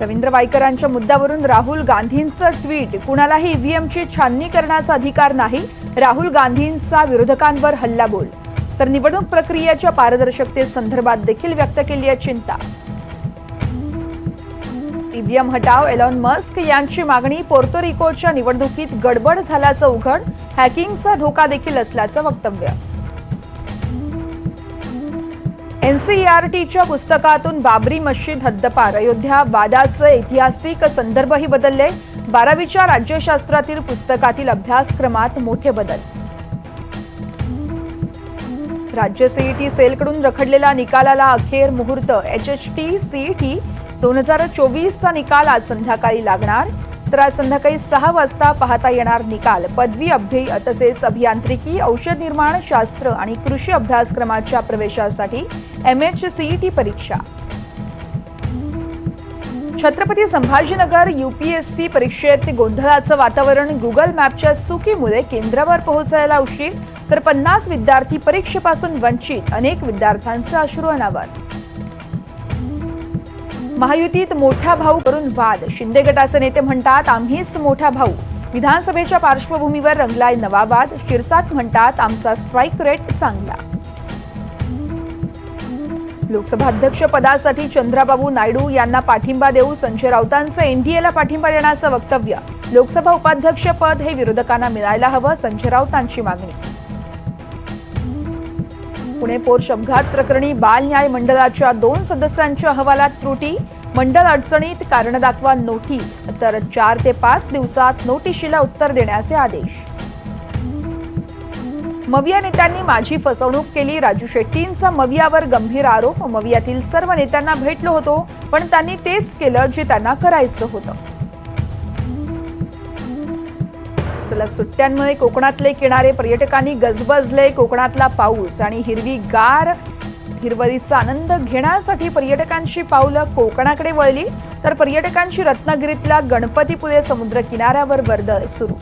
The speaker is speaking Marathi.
रवींद्र वायकरांच्या मुद्द्यावरून राहुल गांधींचं ट्विट. कुणालाही ईव्हीएमची छाननी करण्याचा अधिकार नाही. राहुल गांधींचा विरोधकांवर हल्लाबोल. तर निवडणूक प्रक्रियेच्या पारदर्शकतेसंदर्भात देखील व्यक्त केली आहे चिंता. ईव्हीएम हटाव एलॉन मस्क यांची मागणी पोर्तोरिकोच्या निवडणुकीत गडबड झाल्याचं उघड. हॅकिंगचा धोका देखील असल्याचं वक्तव्य. एनसीईआरटीच्या पुस्तकातून बाबरी मशीद हद्दपार. अयोध्या वादाचं ऐतिहासिक संदर्भही बदलले. बारावीच्या राज्यशास्त्रातील पुस्तकातील अभ्यासक्रमात मोठे बदल. राज्य सीईटी सेलकडून रखडलेल्या निकालाला अखेर मुहूर्त. एच एच टी सीईटी दोन हजार चोवीसचा निकाल आज संध्याकाळी लागणार. तर आज संध्याकाळी सहा वाजता पाहता येणार निकाल. पदवी अभ्य तसेच अभियांत्रिकी औषध निर्माण शास्त्र आणि कृषी अभ्यासक्रमाच्या प्रवेशासाठी एम एच सीईटी परीक्षा. छत्रपती संभाजीनगर युपीएससी परीक्षेत गोंधळाचं वातावरण गुगल मॅपच्या चुकीमुळे केंद्रावर पोहोचायला उशीर तर पन्नास विद्यार्थी परीक्षेपासून वंचित अनेक विद्यार्थ्यांचं अश्रू अनावर महायुतीत मोठा भाऊ करून वाद. शिंदे गटाचे नेते म्हणतात आम्हीच मोठा भाऊ. विधानसभेच्या पार्श्वभूमीवर रंगलाय नवा वाद. शिरसाट म्हणतात आमचा स्ट्राईक रेट चांगला. लोकसभा अध्यक्ष पदासाठी चंद्राबाबू नायडू यांना पाठिंबा देऊ संजय राऊतांचं एनडीएला पाठिंबा देण्याचं वक्तव्य. लोकसभा उपाध्यक्ष पद हे विरोधकांना मिळायला हवं संजय राऊतांची मागणी. पुणे पोर्श अपघात प्रकरणी बाल न्याय मंडळाच्या दोन सदस्यांच्या अहवालात त्रुटी. मंडळ अडचणीत कारण दाखवा नोटीस. तर चार ते पाच दिवसात नोटिशीला उत्तर देण्याचे आदेश. मविया नेत्यांनी माझी फसवणूक केली. राजू शेट्टींचा मवियावर गंभीर आरोप. मवियातील सर्व नेत्यांना भेटलो होतो पण त्यांनी तेच केलं जे त्यांना करायचं होतं. सलग सुट्ट्यांमुळे कोकणातले किनारे पर्यटकांनी गजबजले. कोकणातला पाऊस आणि हिरवी गार हिरवळीचा आनंद घेण्यासाठी पर्यटकांची पावलं कोकणाकडे वळली. तर पर्यटकांची रत्नागिरीतल्या गणपतीपुळे समुद्र किनाऱ्यावर वर्दळ सुरू.